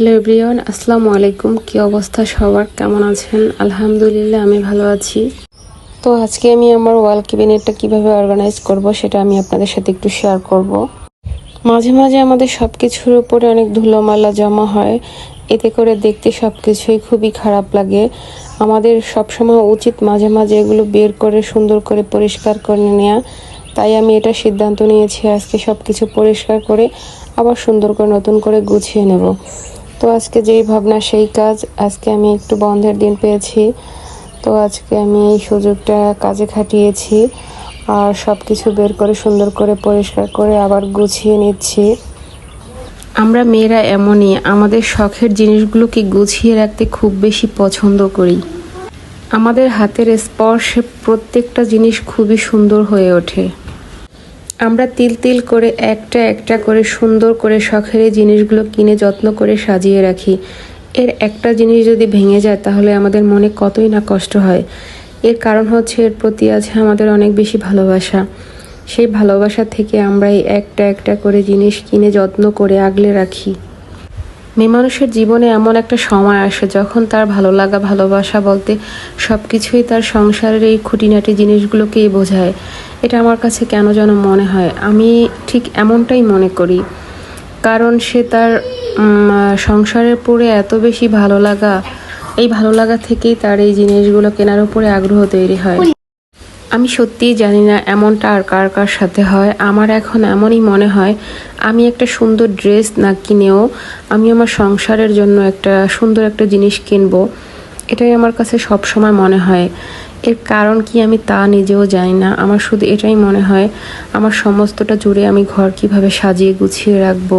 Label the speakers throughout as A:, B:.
A: Hello everyone, আসসালামু আলাইকুম। কি অবস্থা সবার? কেমন আছেন? আলহামদুলিল্লাহ, আমি ভালো আছি। তো আজকে আমি আমার ওয়াল ক্যাবিনেটটা কীভাবে অর্গানাইজ করব সেটা আমি আপনাদের সাথে একটু শেয়ার করব। মাঝে মাঝে আমাদের সব কিছুর উপরে অনেক ধুলোমালা জমা হয়। এতে করে দেখতে সব কিছুই খুবই খারাপ লাগে। আমাদের সবসময় উচিত মাঝে মাঝে এগুলো বের করে, সুন্দর করে পরিষ্কার করে নেওয়া তাই আমি এটা সিদ্ধান্ত নিয়েছি, আজকে সব কিছু পরিষ্কার করে আবার সুন্দর করে নতুন করে গুছিয়ে নেব। তো আজকে যেই ভাবনা, সেই কাজ আজকে আমি একটু বন্ধের দিন পেয়েছি। তো আজকে আমি এই সুযোগটা কাজে খাটিয়েছি আর সব কিছু বের করে, সুন্দর করে, পরিষ্কার করে আবার গুছিয়ে নিচ্ছি। আমরা মেয়েরা এমনই, আমাদের শখের জিনিসগুলোকে গুছিয়ে রাখতে খুব বেশি পছন্দ করি। আমাদের হাতের স্পর্শে প্রত্যেকটা জিনিস খুবই সুন্দর হয়ে ওঠে। আমরা তিল তিল করে একটা একটা করে সুন্দর করে শখের জিনিসগুলো কিনে যত্ন করে সাজিয়ে রাখি। এর একটা জিনিস যদি ভেঙে যায়, তাহলে আমাদের মনে কতই না কষ্ট হয়। এর কারণ হচ্ছে, এর প্রতি আছে আমাদের অনেক বেশি ভালোবাসা। সেই ভালোবাসা থেকে আমরা এই একটা একটা করে জিনিস কিনে যত্ন করে আগলে রাখি। মেয়ে মানুষের জীবনে এমন একটা সময় আসে যখন তার ভালো লাগা, ভালোবাসা বলতে সব কিছুই তার সংসারের এই খুঁটিনাটি জিনিসগুলোকেই বোঝায়। এটা আমার কাছে কেন যেন মনে হয়, আমি ঠিক এমনটাই মনে করি। কারণ সে তার সংসারের পরে এত বেশি ভালো লাগা, এই ভালো লাগা থেকেই তার এই জিনিসগুলো কেনার উপরে আগ্রহ তৈরি হয়। আমি সত্যিই জানি না এমনটা আর কার কার সাথে হয়। আমার এখন এমনই মনে হয়, আমি একটা সুন্দর ড্রেস না কিনেও আমি আমার সংসারের জন্য একটা সুন্দর একটা জিনিস কিনবো। এটাই আমার কাছে সব সময় মনে হয়। এর কারণ কি আমি তা নিজেও জানি না। আমার শুধু এটাই মনে হয়, আমার সমস্তটা জুড়ে আমি ঘর কীভাবে সাজিয়ে গুছিয়ে রাখব,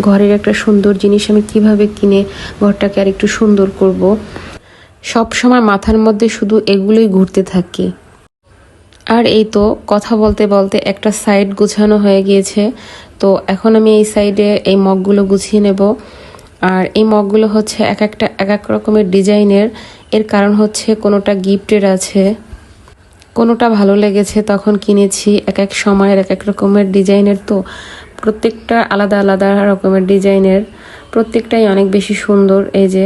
A: ঘরের একটা সুন্দর জিনিস আমি কীভাবে কিনে ঘরটাকে আর একটু সুন্দর করব। সব সময় মাথার মধ্যে শুধু এগুলোই ঘুরতে থাকে। আর এই তো কথা বলতে বলতে একটা সাইড গুছানো হয়ে গিয়েছে। তো এখন আমি এই সাইডে এই মগগুলো গুছিয়ে নেব। আর এই মগগুলো হচ্ছে এক একটা এক এক রকমের ডিজাইনের। এর কারণ হচ্ছে কোনোটা গিফটের আছে, কোনোটা ভালো লেগেছে তখন কিনেছি এক এক সময়ের এক এক রকমের ডিজাইনের তো। প্রত্যেকটা আলাদা আলাদা রকমের ডিজাইনের, প্রত্যেকটাই অনেক বেশি সুন্দর। এই যে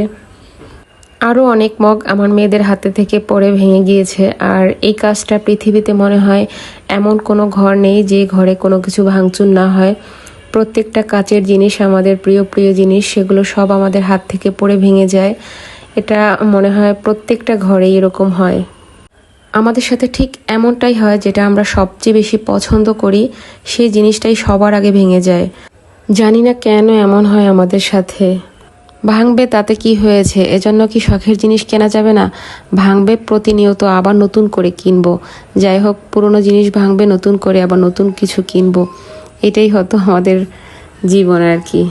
A: আরও অনেক মগ আমার মেয়েদের হাতে থেকে পড়ে ভেঙে গিয়েছে। আর এই কাজটা পৃথিবীতে মনে হয় এমন কোনো ঘর নেই যে ঘরে কোনো কিছু ভাঙচুর না হয়। প্রত্যেকটা কাচের জিনিস আমাদের প্রিয় প্রিয় জিনিস, সেগুলো সব আমাদের হাত থেকে পড়ে ভেঙে যায়। এটা মনে হয় প্রত্যেকটা ঘরেই এরকম হয়। আমাদের সাথে ঠিক এমনটাই হয় যেটা আমরা সবচেয়ে বেশি পছন্দ করি, সেই জিনিসটাই সবার আগে ভেঙে যায়। জানি না কেন এমন হয় আমাদের সাথে। ভাঙবে তাতে কি হয়েছে? এজন্য কি শখের জিনিস কেনা যাবে না? ভাঙবে প্রতিনিয়ত আবার নতুন করে কিনবো। যাই হোক, পুরনো জিনিস ভাঙবে, নতুন করে আবার নতুন কিছু কিনবো। এটাই হয়তো আমাদের জীবন আর কি।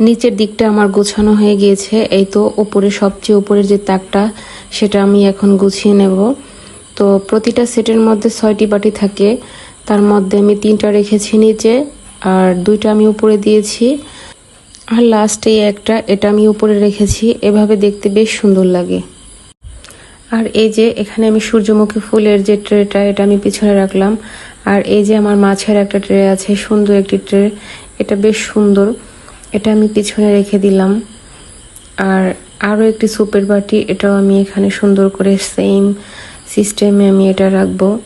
A: নিচের দিকটা আমার গোছানো হয়ে গিয়েছে। এই তো উপরে সবচেয়ে উপরের যে তাকটা, সেটা আমি এখন গুছিয়ে নেব। তো প্রতিটা সেটের মধ্যে ছয়টি বাটি থাকে। তার মধ্যে আমি তিনটা রেখেছি নিচে, আর দুইটা আমি উপরে দিয়েছি। আর লাস্টে একটা, এটা আমি উপরে রেখেছি। এভাবে দেখতে বেশ সুন্দর লাগে। আর এই যে, এখানে আমি সূর্যমুখী ফুলের যে ট্রেটা এটা আমি পিছনে রাখলাম। আর এই যে, আমার মাছের একটা ট্রে আছে, সুন্দর একটি ট্রে এটা বেশ সুন্দর। এটা আমি পিছনে রেখে দিলাম। আর আরও একটি সুপের বাটি, এটাও আমি এখানে সুন্দর করে সেম সিস্টেমে আমি এটা রাখব।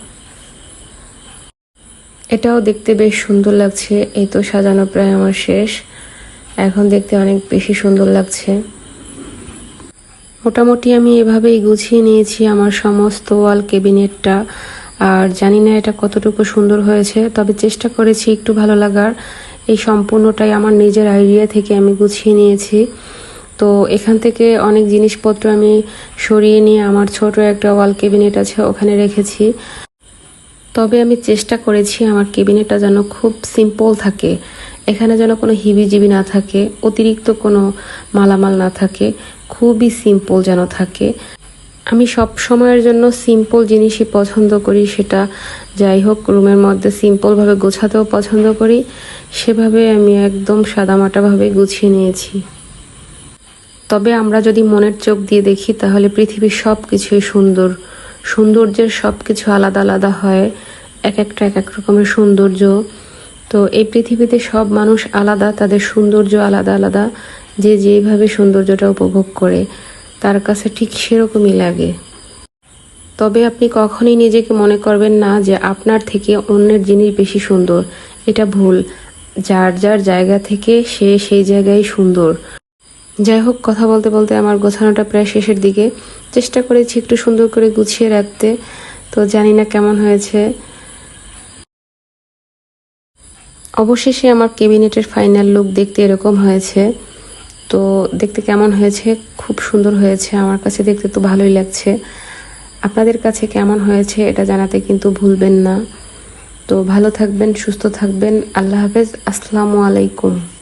A: এটাও দেখতে বেশ সুন্দর লাগছে। এই তো সাজানো প্রায় আমার শেষ। এখন দেখতে অনেক বেশি সুন্দর লাগছে। মোটামুটি আমি এভাবেই গুছিয়ে নিয়েছি আমার সমস্ত ওয়াল কেবিনেটটা আর জানি না এটা কতটুকু সুন্দর হয়েছে, তবে চেষ্টা করেছি একটু ভালো লাগার। এই সম্পূর্ণটাই আমার নিজের আইডিয়া থেকে আমি গুছিয়ে নিয়েছি। তো এখান থেকে অনেক জিনিসপত্র আমি সরিয়ে নিয়ে আমার ছোট একটা ওয়াল কেবিনেট আছে, ওখানে রেখেছি। তবে আমি চেষ্টা করেছি আমার কেবিনেটটা যেন খুব সিম্পল থাকে। এখানে যেন কোনো হিবিজিবি না থাকে, অতিরিক্ত কোনো মালামাল না থাকে, খুবই সিম্পল যেন থাকে। আমি সব সময়ের জন্য সিম্পল জিনিসই পছন্দ করি, সেটা যাই হোক, রুমের মধ্যে সিম্পলভাবে গোছাতেও পছন্দ করি, সেভাবে আমি একদম সাদামাটাভাবে গুছিয়ে নিয়েছি। তবে আমরা যদি মনের চোখ দিয়ে দেখি, তাহলে পৃথিবীর সব কিছুই সুন্দর। সৌন্দর্যের সব কিছু আলাদা আলাদা হয়, এক একটা এক এক রকমের সৌন্দর্য। তো এই পৃথিবীতে সব মানুষ আলাদা, তাদের সৌন্দর্য আলাদা আলাদা। যে যেভাবে সৌন্দর্যটা উপভোগ করে, তার কাছে ঠিক সেরকমই লাগে। তবে আপনি কখনই নিজেকে মনে করবেন না যে আপনার থেকে অন্যের জিনিস বেশি সুন্দর। এটা ভুল। যার যার জায়গা থেকে সে সেই জায়গায় সুন্দর। যাই হোক, কথা বলতে বলতে আমার গোছানোটা প্রায় শেষের দিকে। চেষ্টা করেছি একটু সুন্দর করে গুছিয়ে রাখতে। তো জানি না কেমন হয়েছে। অবশেষে আমার ক্যাবিনেটের ফাইনাল লুক দেখতে এরকম হয়েছে। তো দেখতে কেমন হয়েছে? খুব সুন্দর হয়েছে। আমার কাছে দেখতে তো ভালোই লাগছে। আপনাদের কাছে কেমন হয়েছে এটা জানাতে কিন্তু ভুলবেন না। তো ভালো থাকবেন, সুস্থ থাকবেন। আল্লাহ হাফেজ। আসসালামু আলাইকুম।